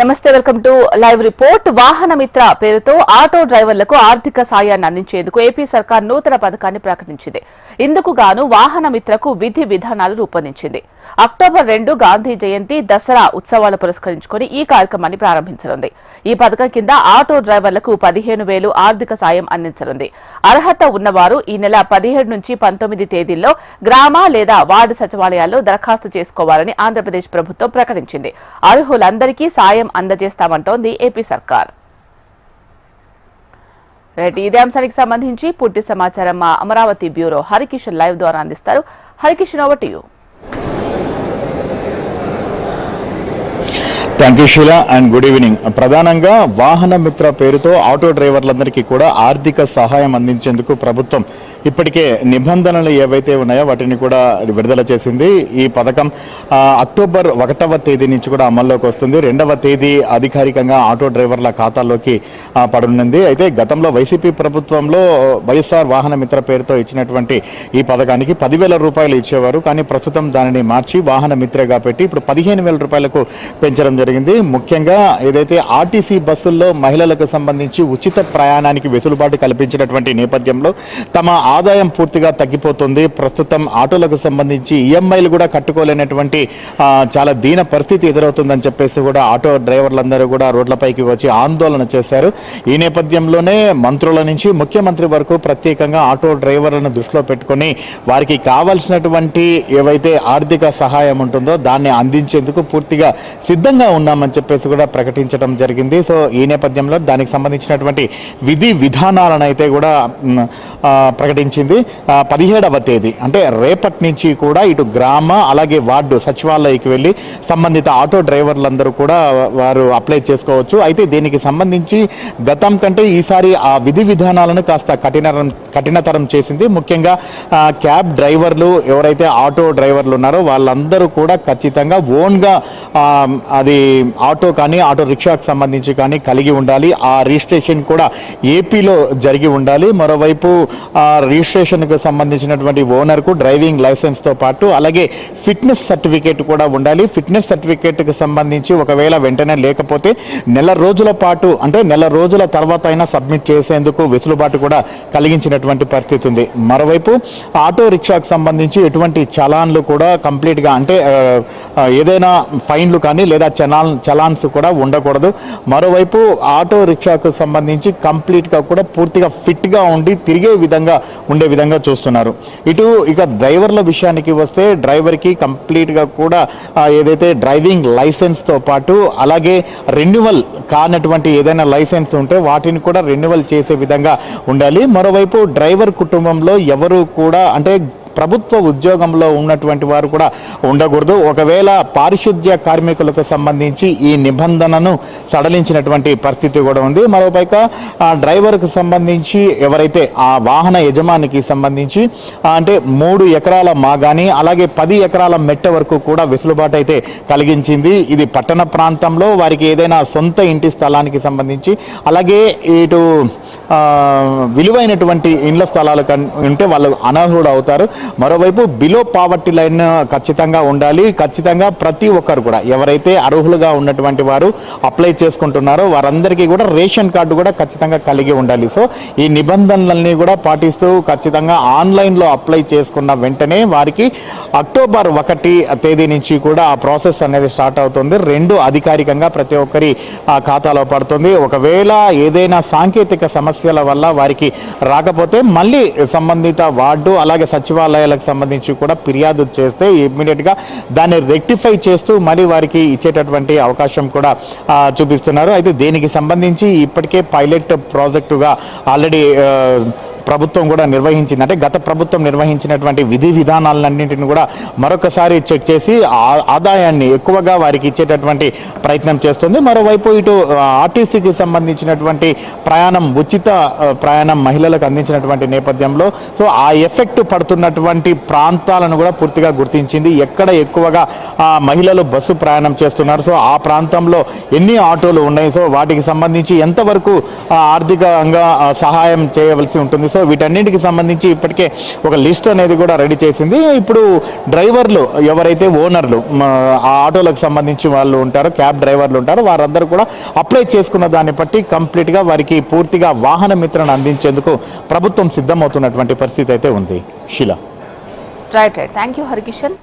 నమస్తే welcome to live report. వాహన మిత్ర పేరుతో ఆటో డ్రైవర్లకు ఆర్థిక సాయాన్ని అందించేందుకు ఏపీ సర్కార్ నూతన పథకాన్ని ప్రకటించింది ఇందుకు గాను వాహన మిత్రకు విధి విధానాలు రూపొందించింది. అక్టోబర్ రెండు గాంధీ జయంతి దసరా ఉత్సవాలు పురస్కరించుకుని ఈ కార్యక్రమాన్ని ప్రారంభించనుంది. ఈ పథకం కింద ఆటో డ్రైవర్లకు పదిహేను వేలు ఆర్థిక సాయం అందించనుంది. అర్హత ఉన్నవారు ఈ నెల పదిహేడు నుంచి పంతొమ్మిది తేదీల్లో గ్రామ లేదా వార్డు సచివాలయాల్లో దరఖాస్తు చేసుకోవాలని ఆంధ్రప్రదేశ్ ప్రభుత్వం ప్రకటించింది. అర్హులందరికీ సాయం అందజేస్తామంటోంది ఏపీ సర్కార్. రైట్ ఇదే అంశానికి సంబంధించి పూర్తి సమాచారం మా అమరావతి బ్యూరో హరికిషన్ లైవ్ ద్వారా అందిస్తారు. Harikishan over to you thank you Sheela and good evening ప్రధానంగా వాహన మిత్ర పేరుతో ఆటో డ్రైవర్లందరికీ కూడా ఆర్థిక సహాయం అందించేందుకు ప్రభుత్వం ఇప్పటికే నిబంధనలు ఏవైతే ఉన్నాయో వాటిని కూడా విడుదల చేసింది. ఈ పథకం అక్టోబర్ ఒకటవ తేదీ నుంచి కూడా అమల్లోకి వస్తుంది. రెండవ తేదీ అధికారికంగా ఆటో డ్రైవర్ల ఖాతాలోకి పడునుంది పడనుంది. అయితే గతంలో వైసీపీ ప్రభుత్వంలో వైఎస్ఆర్ వాహన మిత్ర పేరుతో ఇచ్చినటువంటి ఈ పథకానికి పదివేల రూపాయలు ఇచ్చేవారు. కానీ ప్రస్తుతం దానిని మార్చి వాహన మిత్రగా పెట్టి ఇప్పుడు పదిహేను వేల రూపాయలకు పెంచడం జరిగింది. ముఖ్యంగా ఏదైతే ఆర్టీసీ బస్సుల్లో మహిళలకు సంబంధించి ఉచిత ప్రయాణానికి వెసులుబాటు కల్పించినటువంటి నేపథ్యంలో తమ ఆదాయం పూర్తిగా తగ్గిపోతుంది. ప్రస్తుతం ఆటోలకు సంబంధించి ఈఎంఐలు కూడా కట్టుకోలేనటువంటి చాలా దీన పరిస్థితి ఎదురవుతుందని చెప్పేసి కూడా ఆటో డ్రైవర్లందరూ కూడా రోడ్లపైకి వచ్చి ఆందోళన చేశారు. ఈ నేపథ్యంలోనే మంత్రుల నుంచి ముఖ్యమంత్రి వరకు ప్రత్యేకంగా ఆటో డ్రైవర్లను దృష్టిలో పెట్టుకొని వారికి కావాల్సినటువంటి ఏవైతే ఆర్థిక సహాయం ఉంటుందో దాన్ని అందించేందుకు పూర్తిగా సిద్ధంగా ఉన్నామని చెప్పేసి కూడా ప్రకటించడం జరిగింది. సో ఈ నేపథ్యంలో దానికి సంబంధించినటువంటి విధి విధానాలను అయితే కూడా ప్రకటి ప్రకటించింది పదిహేడవ తేదీ. అంటే రేపటి నుంచి కూడా ఇటు గ్రామ అలాగే వార్డు సచివాలయకి వెళ్ళి సంబంధిత ఆటో డ్రైవర్లందరూ కూడా వారు అప్లై చేసుకోవచ్చు. అయితే దీనికి సంబంధించి గతం కంటే ఈసారి ఆ విధి విధానాలను కాస్త కఠినరం కఠినతరం చేసింది. ముఖ్యంగా క్యాబ్ డ్రైవర్లు ఎవరైతే ఆటో డ్రైవర్లు ఉన్నారో వాళ్ళందరూ కూడా ఖచ్చితంగా ఓన్గా అది ఆటో కానీ ఆటో రిక్షాకు సంబంధించి కానీ కలిగి ఉండాలి. ఆ రిజిస్ట్రేషన్ కూడా ఏపీలో జరిగి ఉండాలి. మరోవైపు ఆ రిజిస్ట్రేషన్కు సంబంధించినటువంటి ఓనర్కు డ్రైవింగ్ లైసెన్స్తో పాటు అలాగే ఫిట్నెస్ సర్టిఫికేట్ కూడా ఉండాలి. ఫిట్నెస్ సర్టిఫికేట్కి సంబంధించి ఒకవేళ వెంటనే లేకపోతే నెల రోజుల పాటు అంటే నెల రోజుల తర్వాత అయినా సబ్మిట్ చేసేందుకు వెసులుబాటు కూడా కలిగించినటువంటి పరిస్థితి ఉంది. మరోవైపు ఆటో రిక్షాకు సంబంధించి ఎటువంటి చలాన్లు కూడా కంప్లీట్గా అంటే ఏదైనా ఫైన్లు కానీ లేదా చలాన్ చలాన్స్ కూడా ఉండకూడదు. మరోవైపు ఆటో రిక్షాకు సంబంధించి కంప్లీట్గా కూడా పూర్తిగా ఫిట్గా ఉండి తిరిగే విధంగా ఉండే విధంగా చూస్తున్నారు. ఇటు ఇక డ్రైవర్ల విషయానికి వస్తే డ్రైవర్కి కంప్లీట్గా కూడా ఏదైతే డ్రైవింగ్ లైసెన్స్తో పాటు అలాగే రెన్యువల్ కానటువంటి ఏదైనా లైసెన్స్ ఉంటే వాటిని కూడా రెన్యువల్ చేసే విధంగా ఉండాలి. మరోవైపు డ్రైవర్ కుటుంబంలో ఎవరు కూడా అంటే ప్రభుత్వ ఉద్యోగంలో ఉన్నటువంటి వారు కూడా ఉండకూడదు. ఒకవేళ పారిశుద్ధ్య కార్మికులకు సంబంధించి ఈ నిబంధనను సడలించినటువంటి పరిస్థితి కూడా ఉంది. మరోపైక డ్రైవర్కి డ్రైవర్కు సంబంధించి ఎవరైతే ఆ వాహన యజమానికి సంబంధించి అంటే మూడు ఎకరాల మాగాని అలాగే పది ఎకరాల మెట్ట వరకు కూడా వెసులుబాటు అయితే కలిగించింది. ఇది పట్టణ ప్రాంతంలో వారికి ఏదైనా సొంత ఇంటి స్థలానికి సంబంధించి అలాగే ఇటు విలువైనటువంటి ఇండ్ల స్థలాలు కన్- ఉంటే వాళ్ళు అనర్హుడు అవుతారు. మరోవైపు బిలో పావర్టీ లైన్ ఖచ్చితంగా ఉండాలి. ఖచ్చితంగా ప్రతి ఒక్కరు కూడా ఎవరైతే అర్హులుగా ఉన్నటువంటి వారు అప్లై చేసుకుంటున్నారో వారందరికీ కూడా రేషన్ కార్డు కూడా ఖచ్చితంగా కలిగి ఉండాలి. సో ఈ నిబంధనలన్నీ కూడా పాటిస్తూ ఖచ్చితంగా ఆన్లైన్లో అప్లై చేసుకున్న వెంటనే వారికి అక్టోబర్ ఒకటి తేదీ నుంచి కూడా ఆ ప్రాసెస్ అనేది స్టార్ట్ అవుతుంది. రెండు అధికారికంగా ప్రతి ఒక్కరి ఖాతాలో పడుతుంది. ఒకవేళ ఏదైనా సాంకేతిక సమస్యల వల్ల వారికి రాకపోతే మళ్ళీ సంబంధిత వార్డు అలాగే సచివాలయం సచివాలయాలకు సంబంధించి కూడా ఫిర్యాదు చేస్తే ఇమ్మీడియట్గా దాన్ని రెక్టిఫై చేస్తూ మరి వారికి ఇచ్చేటటువంటి అవకాశం కూడా చూపిస్తున్నారు. అయితే దీనికి సంబంధించి ఇప్పటికే పైలట్ ప్రాజెక్టుగా ఆల్రెడీ ప్రభుత్వం కూడా నిర్వహించింది. అంటే గత ప్రభుత్వం నిర్వహించినటువంటి విధి విధానాలన్నింటిని కూడా మరొకసారి చెక్ చేసి ఆ- ఆదాయాన్ని ఎక్కువగా వారికి ఇచ్చేటటువంటి ప్రయత్నం చేస్తుంది. మరోవైపు ఇటు ఆర్టీసీకి సంబంధించినటువంటి ప్రయాణం ఉచిత ప్రయాణం మహిళలకు అందించినటువంటి నేపథ్యంలో సో ఆ ఎఫెక్ట్ పడుతున్నటువంటి ప్రాంతాలను కూడా పూర్తిగా గుర్తించింది. ఎక్కడ ఎక్కువగా మహిళలు బస్సు ప్రయాణం చేస్తున్నారు. సో ఆ ప్రాంతంలో ఎన్ని ఆటోలు ఉన్నాయి? సో వాటికి సంబంధించి ఎంతవరకు ఆర్థికంగా సహాయం చేయవలసి ఉంటుంది? సో వీటన్నిటికి సంబంధించి ఇప్పటికే ఒక లిస్ట్ అనేది కూడా రెడీ చేసింది. ఇప్పుడు డ్రైవర్లు ఎవరైతే ఓనర్లు ఆ ఆటోలకు సంబంధించి వాళ్ళు ఉంటారో క్యాబ్ డ్రైవర్లు ఉంటారో వారందరూ కూడా అప్లై చేసుకున్న దాన్ని బట్టి కంప్లీట్గా వారికి పూర్తిగా వాహన మిత్రను అందించేందుకు ప్రభుత్వం సిద్ధమవుతున్నటువంటి పరిస్థితి అయితే ఉంది. Sheela right right thank you Harikishan